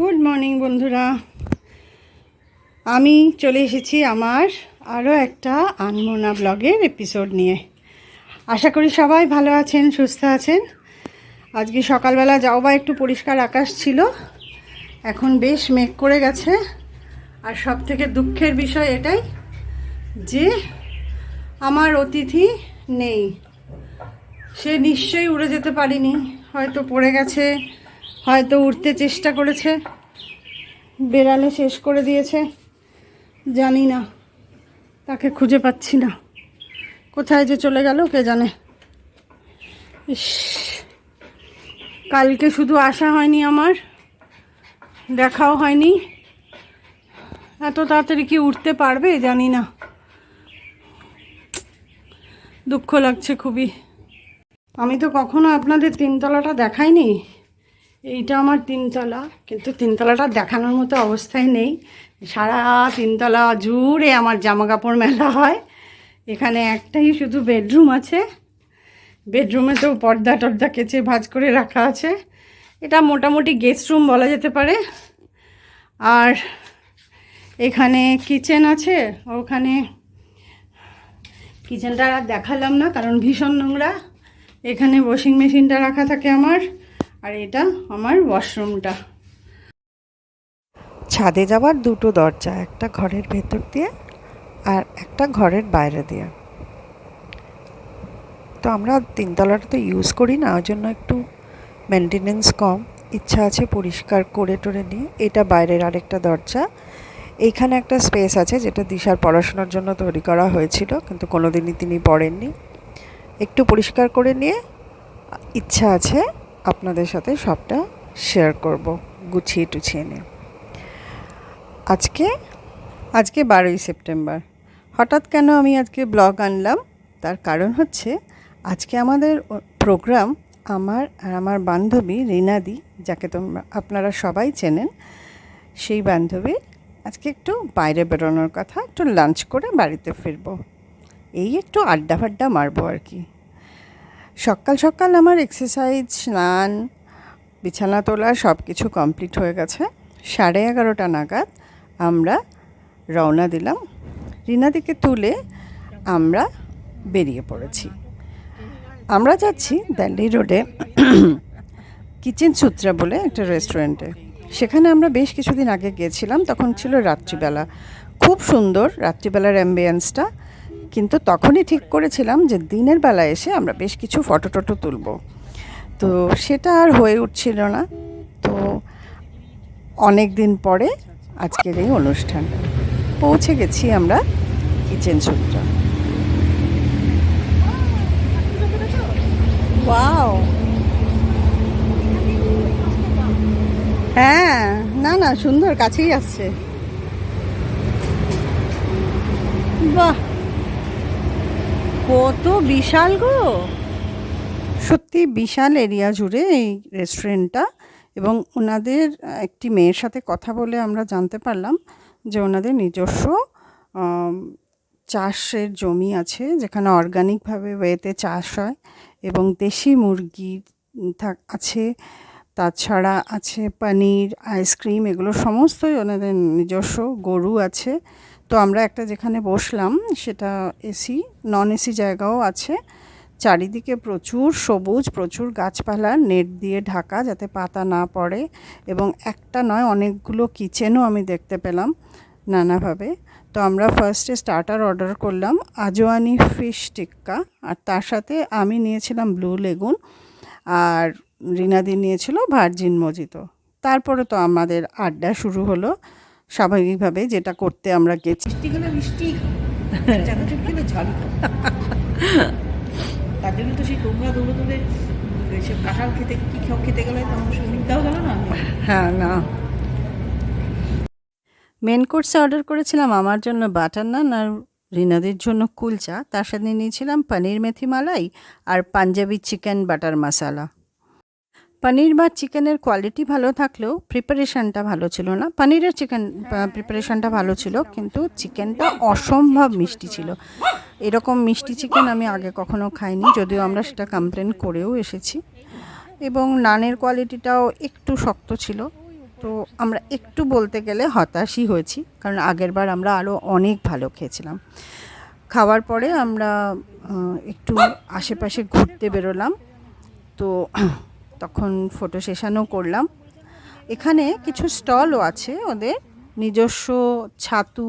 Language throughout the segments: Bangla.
গুড মর্নিং বন্ধুরা। আমি চলে এসেছি আমার আরও একটা আনমোনা ব্লগের এপিসোড নিয়ে। আশা করি সবাই ভালো আছেন, সুস্থ আছেন। আজকে সকালবেলা যাও বা একটু পরিষ্কার আকাশ ছিল। এখন বেশ মেঘ করে গেছে। আর সব থেকে দুঃখের বিষয় এটাই যে আমার অতিথি নেই। সে নিশ্চয়ই উড়ে যেতে পারিনি। হয়তো পড়ে গেছে হয়তো উঠতে চেষ্টা করেছে। বেড়ালে শেষ করে দিয়েছে। জানি না। তাকে খুঁজে পাচ্ছি না। কোথায় যে চলে গেল, কে জানে। ইস। কালকে শুধু আসা হয়নি আমার। দেখাও হয়নি। এত তাড়াতাড়ি কি উঠতে পারবে, জানি না। দুঃখ লাগছে খুবই। আমি তো কখনো আপনাদের তিনতলাটা দেখাইনি। এইটা আমার তিনতলা, কিন্তু তিনতলাটা দেখানোর মতো অবস্থায় নেই। সারা তিনতলা জুড়ে আমার জামা কাপড় মেলা হয়। এখানে একটাই শুধু বেডরুম আছে। বেডরুমে তো পর্দা টর্দা কেচে ভাজ করে রাখা আছে। এটা মোটামুটি গেস্ট রুম বলা যেতে পারে। আর এখানে কিচেন আছে। ওখানে কিচেনটা দেখালাম না, কারণ ভীষণ নোংরা। এখানে ওয়াশিং মেশিনটা রাখা থাকে আমার। আর এটা আমার ওয়াশরুমটা ছাদে যাওয়ার দুটো দরজা, একটা ঘরের ভেতর দিয়ে আর একটা ঘরের বাইরে দিয়ে। তো আমরা তিনতলাটা তো ইউজ করি না, ওই জন্য একটু মেনটেনেন্স কম। ইচ্ছা আছে পরিষ্কার করে টরে নিয়ে। এটা বাইরের আরেকটা দরজা। এইখানে একটা স্পেস আছে যেটা দিশার পড়াশোনার জন্য তৈরি করা হয়েছিল, কিন্তু কোনো দিনই তিনি পড়েননি। একটু পরিষ্কার করে নিয়ে, ইচ্ছা আছে আপনাদের সাথে সবটা শেয়ার করব, গুছিয়ে টুছিয়ে নিয়ে। আজকে আজকে বারোই সেপ্টেম্বর। হঠাৎ কেন আমি আজকে ব্লগ আনলাম? তার কারণ হচ্ছে, আজকে আমাদের প্রোগ্রাম আমার আর আমার বান্ধবী রিনাদি যাকে তোমরা, আপনারা সবাই চেনেন, সেই বান্ধবী আজকে একটু বাইরে বেরোনোর কথা, একটু লাঞ্চ করে বাড়িতে ফিরবো। এই একটু আড্ডা ফাড্ডা মারবো আর কি। সকাল সকাল আমার এক্সারসাইজ স্নান, বিছানা তোলা সব কিছু কমপ্লিট হয়ে গেছে। সাড়ে এগারোটা নাগাদ আমরা রওনা দিলাম। রিনাদিকে তুলে আমরা বেরিয়ে পড়েছি। আমরা যাচ্ছি দিল্লি রোডে কিচেন সূত্রা বলে একটা রেস্টুরেন্টে সেখানে আমরা বেশ কিছুদিন আগে গিয়েছিলাম, তখন ছিল রাত্রিবেলা। খুব সুন্দর রাত্রিবেলার অ্যাম্বিয়েন্সটা কিন্তু তখনই ঠিক করেছিলাম যে দিনের বেলা এসে আমরা বেশ কিছু ফটো টটো তুলব। তো সেটা আর হয়ে উঠছিল না। তো অনেক দিন পরে আজকের এই অনুষ্ঠান পৌঁছে গেছি আমরা কিচেন সূত্রা। ওয়াও! হ্যাঁ না না, সুন্দর, কাছেই আসছে। বাহ! কত বিশাল গো। সত্যি বিশাল এরিয়া জুড়ে এই রেস্টুরেন্টটা এবং ওনাদের, একটি মেয়ের সাথে কথা বলে আমরা জানতে পারলাম যে ওনাদের নিজস্ব চাষের জমি আছে যেখানে অর্গানিকভাবে ওয়েতে চাষ হয় এবং দেশি মুরগি থাক, আছে, তাছাড়া আছে পনির আইসক্রিম এগুলো সমস্তই ওনাদের নিজস্ব গরু আছে। তো আমরা একটা যেখানে বসলাম, সেটা এসি নন এসি জায়গাও আছে। চারিদিকে প্রচুর সবুজ, প্রচুর গাছপালা, নেট দিয়ে ঢাকা যাতে পাতা না পড়ে এবং একটা নয়, অনেকগুলো কিচেনও আমি দেখতে পেলাম নানাভাবে। তো আমরা ফার্স্টে স্টার্টার অর্ডার করলাম, আজওয়ানি ফিশ টিক্কা আর তার সাথে আমি নিয়েছিলাম ব্লু লেগুন আর রিনাদি নিয়েছিল ভার্জিন মজিতো তারপরে তো আমাদের আড্ডা শুরু হলো। স্বাভাবিকভাবে যেটা করতে আমরা গেছি। মিষ্টি গেলে মিষ্টি খেলে ঝাল তার জন্য তো সেই তোমরা দৌড়ে দৌড়ে সে কাঁঠাল খেতে কি খাও খেতে গেলে তখন গেল না হ্যাঁ না। মেন কোর্সে অর্ডার করেছিলাম আমার জন্য বাটার নান আর রিনাদের জন্য কুলচা। তার সাথে নিয়েছিলাম পনির মেথি মালাই আর পাঞ্জাবি চিকেন বাটার মশালা। পনির বা চিকেনের কোয়ালিটি ভালো থাকলেও প্রিপারেশনটা ভালো ছিল না। পনিরের চিকেন প্রিপারেশনটা ভালো ছিল, কিন্তু চিকেনটা অসম্ভব মিষ্টি ছিল। এরকম মিষ্টি চিকেন আমি আগে কখনো খাইনি, যদিও আমরা সেটা কমপ্লেন করেও এসেছি। এবং নানের কোয়ালিটিটাও একটু শক্ত ছিল। তো আমরা একটু বলতে গেলে হতাশই হয়েছি, কারণ আগেরবার আমরা আরও অনেক ভালো খেয়েছিলাম। খাওয়ার পরে আমরা একটু আশেপাশে ঘুরতে বেরোলাম। তো তখন ফটো সেশনও করলাম। এখানে কিছু স্টলও আছে ওদের। নিজস্ব ছাতু,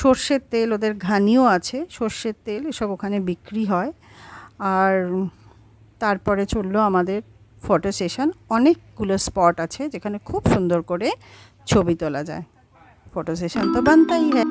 সর্ষের তেল ওদের ঘানিও আছে। সর্ষের তেল এসব ওখানে বিক্রি হয়। আর তারপরে চলল আমাদের ফটো সেশন অনেকগুলো স্পট আছে যেখানে খুব সুন্দর করে ছবি তোলা যায়। ফটো সেশন তো বানতাই হ্যাঁ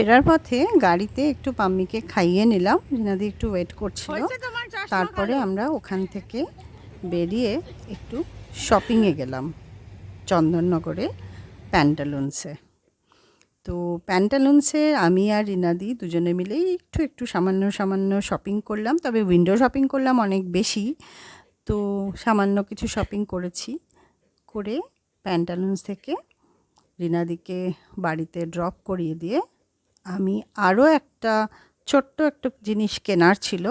ফেরার পথে গাড়িতে একটু পাম্মিকে খাইয়ে নিলাম। রিনাদি একটু ওয়েট করছিল। তারপরে আমরা ওখান থেকে বেরিয়ে একটু শপিংয়ে গেলাম চন্দননগরে প্যান্টালুন্সে তো প্যান্টালুন্সে আমি আর রিনাদি দুজনে মিলেই একটু একটু সামান্য সামান্য শপিং করলাম। তবে উইন্ডো শপিং করলাম অনেক বেশি। তো সামান্য কিছু শপিং করেছি। করে প্যান্টালুন্স থেকে রিনাদিকে বাড়িতে ড্রপ করিয়ে দিয়ে আমি আরও একটা ছোট্ট একটা জিনিস কেনার ছিল,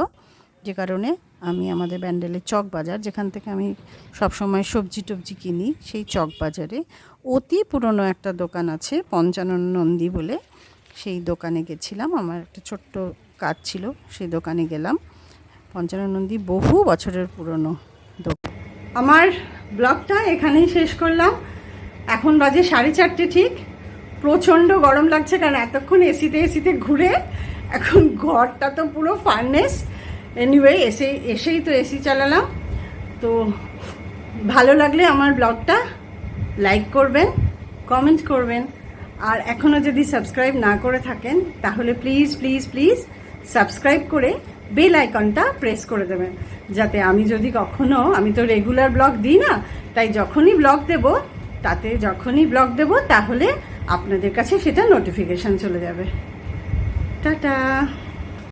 যে কারণে আমি আমাদের ব্যান্ডেলের চক বাজার, যেখান থেকে আমি সবসময় সবজি টবজি কিনি, সেই চক বাজারে। অতি পুরনো একটা দোকান আছে, পঞ্চানন নন্দী বলে। সেই দোকানে গেছিলাম, আমার একটা ছোট্ট কাজ ছিল, সেই দোকানে গেলাম। পঞ্চানন নন্দী বহু বছরের পুরনো দোকান। আমার ব্লগটা এখানেই শেষ করলাম। এখন বাজে সাড়ে চারটে ঠিক। প্রচণ্ড গরম লাগছে, কারণ এতক্ষণ এসিতে এসিতে ঘুরে এখন ঘরটা তো পুরো ফার্নেস এনিওয়ে এসে, এসেই তো এসি চালালাম। তো ভালো লাগলে আমার ব্লগটা লাইক করবেন কমেন্ট করবেন। আর এখনও যদি সাবস্ক্রাইব না করে থাকেন, তাহলে প্লিজ প্লিজ প্লিজ সাবস্ক্রাইব করে বেল আইকনটা প্রেস করে দেবেন। যাতে আমি যদি কখনো, আমি তো রেগুলার ব্লগ দিই না, তাই যখনই ব্লগ দেব, তাতে যখনই ব্লগ দেব, তাহলে আপনাদের কাছে সেটা নোটিফিকেশান চলে যাবে। টাটা।